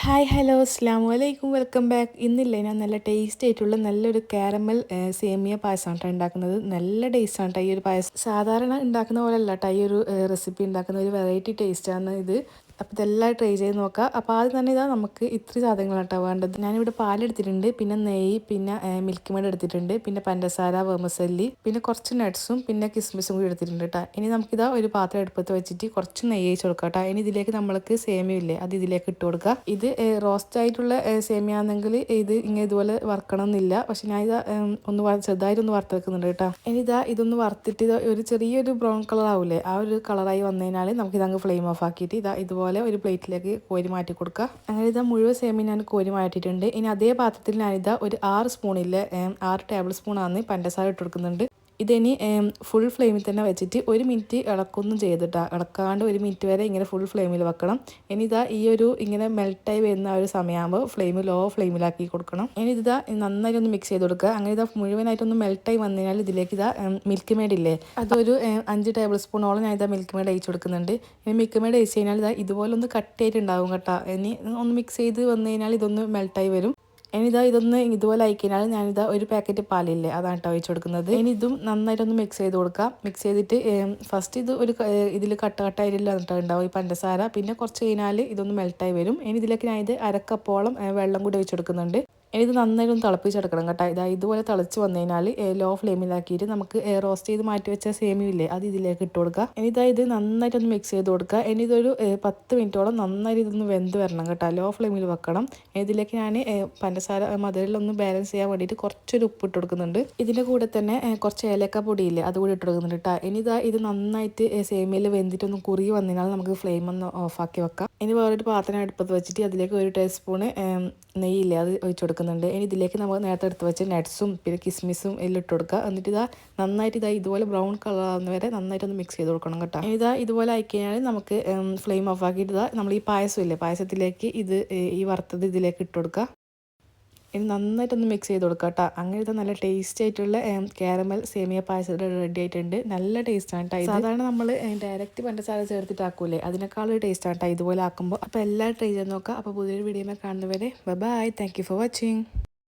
Hi hello അസ്ലാം വലൈക്കും welcome back. ഇന്നില്ലേ ഞാൻ നല്ല ടേസ്റ്റ് ആയിട്ടുള്ള നല്ലൊരു കാരമൽ സേമിയ പായസമാണ് ഉണ്ടാക്കുന്നത്. നല്ല ടേസ്റ്റാണ് കേട്ടോ ഈ ഒരു പായസം. സാധാരണ ഉണ്ടാക്കുന്ന പോലെ അല്ല കേട്ടോ ഈ ഒരു റെസിപ്പി ഉണ്ടാക്കുന്ന ഒരു വെറൈറ്റി ടേസ്റ്റാണ് ഇത്. അപ്പോൾ ഇതെല്ലാം ട്രൈ ചെയ്ത് നോക്കാം. അപ്പോൾ ആദ്യം തന്നെ ഇതാ നമുക്ക് ഇത്ര സാധനങ്ങളാണ് കേട്ടോ വേണ്ടത്. ഞാനിവിടെ പാലെടുത്തിട്ടുണ്ട് പിന്നെ നെയ്യ് പിന്നെ മിൽക്ക് മേഡ് എടുത്തിട്ടുണ്ട് പിന്നെ പഞ്ചസാര വേമസല്ലി പിന്നെ കുറച്ച് നട്ട്സും പിന്നെ കിസ്മിസും കൂടി എടുത്തിട്ടുണ്ട് കേട്ടോ ഇനി നമുക്കിതാ ഒരു പാത്രം എടുപ്പത്ത് വെച്ചിട്ട് കുറച്ച് നെയ്യ് അയച്ചു കൊടുക്കാം കേട്ടോ ഇനി ഇതിലേക്ക് നമ്മൾക്ക് സേമിയ അത് ഇതിലേക്ക് ഇട്ട് കൊടുക്കുക ഇത് റോസ്റ്റ് ആയിട്ടുള്ള സേമിയ ആണെങ്കിൽ ഇത് ഇങ്ങനെ ഇതുപോലെ വറക്കണം എന്നില്ല പക്ഷെ ഞാൻ ഇത് ഒന്ന് ചെറുതായിട്ടൊന്ന് വറുത്തെടുക്കുന്നുണ്ട് കേട്ടോ ഇനി ഇതാ ഇതൊന്ന് വറുത്തിട്ട് ഇത് ഒരു ചെറിയൊരു ബ്രൗൺ കളർ ആവില്ലേ ആ ഒരു കളറായി വന്നു കഴിഞ്ഞാൽ നമുക്ക് ഫ്ലെയിം ഓഫ് ആക്കിയിട്ട് ഇതാ ഇതുപോലെ പോലെ ഒരു പ്ലേറ്റിലേക്ക് കോരി മാറ്റി കൊടുക്കുക. അങ്ങനെ ഇതാ മുഴുവൻ സേമിയ ഞാൻ കോരി മാറ്റിയിട്ടുണ്ട്. ഇനി അതേ പാത്രത്തിൽ ഞാനിതാ ഒരു ആറ് സ്പൂണിൽ ആറ് ടേബിൾ സ്പൂണാണ് പഞ്ചസാര ഇട്ട് കൊടുക്കുന്നുണ്ട്. ഇതിനി ഫുൾ ഫ്ലെയിമിൽ തന്നെ വെച്ചിട്ട് ഒരു മിനിറ്റ് ഇളക്കൊന്നും ചെയ്തിട്ടാ. ഇളക്കാണ്ട് ഒരു മിനിറ്റ് വരെ ഇങ്ങനെ ഫുൾ ഫ്ലെയിമിൽ വെക്കണം. ഇനി ഇതാ ഈ ഒരു ഇങ്ങനെ മെൽട്ടായി വരുന്ന ഒരു സമയമാകുമ്പോൾ ഫ്ലെയിം ലോ ഫ്ലെയിമിലാക്കി കൊടുക്കണം. ഇനി ഇതാ നന്നായിട്ട് ഒന്ന് മിക്സ് ചെയ്ത് കൊടുക്കുക. അങ്ങനെ ഇതാ മുഴുവനായിട്ടൊന്ന് മെൽട്ടായി വന്നു കഴിഞ്ഞാൽ ഇതിലേക്ക് ഇതാ മിൽക്ക് മേഡ് ഇല്ലേ? അതൊരു അഞ്ച് ടേബിൾ സ്പൂണോളം ഞാൻ ഇതാ മിൽക്ക് മേഡ് അയച്ചു കൊടുക്കുന്നുണ്ട്. ഇനി മിൽക്ക് മേഡ് അയച്ചു കഴിഞ്ഞാൽ ഇതാ ഇതുപോലെ ഒന്ന് കട്ടിയായിട്ട് ഉണ്ടാവും കേട്ടോ. ഇനി ഒന്ന് മിക്സ് ചെയ്ത് വന്നു കഴിഞ്ഞാൽ ഇതൊന്ന് മെൽട്ടായി വരും. ഇനി ഇതാ ഇതൊന്ന് ഇതുപോലെ അയക്കിനാൽ ഞാനിതാ ഒരു പാക്കറ്റ് പാലില്ലേ അതാണ് കേട്ടോ ഒഴിച്ച് കൊടുക്കുന്നത്. ഇനി ഇതും നന്നായിട്ടൊന്ന് മിക്സ് ചെയ്ത് കൊടുക്കാം. മിക്സ് ചെയ്തിട്ട് ഫസ്റ്റ് ഇത് ഒരു ഇതിൽ കട്ട കട്ടായിട്ടില്ല ഉണ്ടാവും ഈ പഞ്ചസാര. പിന്നെ കുറച്ച് കഴിഞ്ഞാൽ ഇതൊന്ന് മെൽട്ടായി വരും. ഇനി ഇതിലേക്ക് ഞാൻ അരക്കപ്പോളം വെള്ളം കൂടി ഒഴിച്ച് കൊടുക്കുന്നുണ്ട്. ഇത് നന്നായിട്ട് ഒന്ന് തിളപ്പിച്ചെടുക്കണം കേട്ടോ. ഇതാ ഇതുപോലെ തിളച്ച് വന്നു കഴിഞ്ഞാൽ ലോ ഫ്ലെയിമിലാക്കിയിട്ട് നമുക്ക് റോസ്റ്റ് ചെയ്ത് മാറ്റി വെച്ച സേമിയില്ലേ അത് ഇതിലേക്ക് ഇട്ട് കൊടുക്കുക. ഇനി ഇതാ ഇത് നന്നായിട്ടൊന്ന് മിക്സ് ചെയ്ത് കൊടുക്കുക. ഇനി ഇതൊരു പത്ത് മിനിറ്റോളം നന്നായിട്ട് ഇതൊന്ന് വെന്ത് വരണം കേട്ടോ. ലോ ഫ്ലെയിമിൽ വെക്കണം ഇതിലേക്ക് ഞാൻ പഞ്ചസാര മധുരയിലൊന്ന് ബാലൻസ് ചെയ്യാൻ വേണ്ടിയിട്ട് കുറച്ചൊരു ഉപ്പ് ഇട്ട് കൊടുക്കുന്നുണ്ട്. ഇതിന്റെ കൂടെ തന്നെ കുറച്ച് ഏലക്ക പൊടിയില്ലേ അതുകൂടി ഇട്ട് കൊടുക്കുന്നുണ്ട് കേട്ടോ. ഇനി ഇതാ ഇത് നന്നായിട്ട് സേമിയയിൽ വെന്തിട്ടൊന്ന് കുറി വന്നതിനാൽ നമുക്ക് ഫ്ലെയിം ഒന്ന് ഓഫാക്കി വെക്കാം. ഇനി വേറൊരു പാത്രം അടുപ്പത്ത് വെച്ചിട്ട് അതിലേക്ക് ഒരു ടീസ്പൂണ് നെയ്യില്ലേ അത് ഒഴിച്ചു കൊടുക്കുന്നുണ്ട്. ഇനി ഇതിലേക്ക് നമ്മൾ നേരത്തെ എടുത്ത് വെച്ച് നട്ട്സും പിന്നെ കിസ്മിസും എല്ലാം ഇട്ട് കൊടുക്കുക. എന്നിട്ട് ഇതാ നന്നായിട്ട് ഇതാ ഇതുപോലെ ബ്രൗൺ കളർ ആവുന്ന വരെ നന്നായിട്ടൊന്ന് മിക്സ് ചെയ്ത് കൊടുക്കണം കേട്ടോ. ഇതാ ഇതുപോലെ ആയി കഴിഞ്ഞാൽ നമുക്ക് ഫ്ലെയിം ഓഫ് ആക്കിയിട്ട് ഇതാ നമ്മൾ ഈ പായസം ഇല്ലേ? പായസത്തിലേക്ക് ഇത് ഈ വറുത്തത് ഇതിലേക്ക് ഇട്ട് കൊടുക്കുക. ഇനി നന്നായിട്ടൊന്ന് മിക്സ് ചെയ്ത് കൊടുക്കുക കേട്ടോ അങ്ങനത്തെ നല്ല ടേസ്റ്റ് ആയിട്ടുള്ള കാരമൽ സേമിയ പായസം റെഡി ആയിട്ടുണ്ട്. നല്ല ടേസ്റ്റാണ് കേട്ടോ സാധാരണ നമ്മൾ ഡയറക്റ്റ് പഞ്ചസാര ചേർത്തിട്ടാക്കൂലേ അതിനേക്കാളൊരു ടേസ്റ്റാണ് കേട്ടോ ഇതുപോലെ ആക്കുമ്പോൾ അപ്പോൾ എല്ലാം ട്രൈ ചെയ്ത് നോക്കാം. അപ്പോൾ പുതിയൊരു വീഡിയോ കാണുന്നവരെ ബൈ താങ്ക് ഫോർ വാച്ചിങ്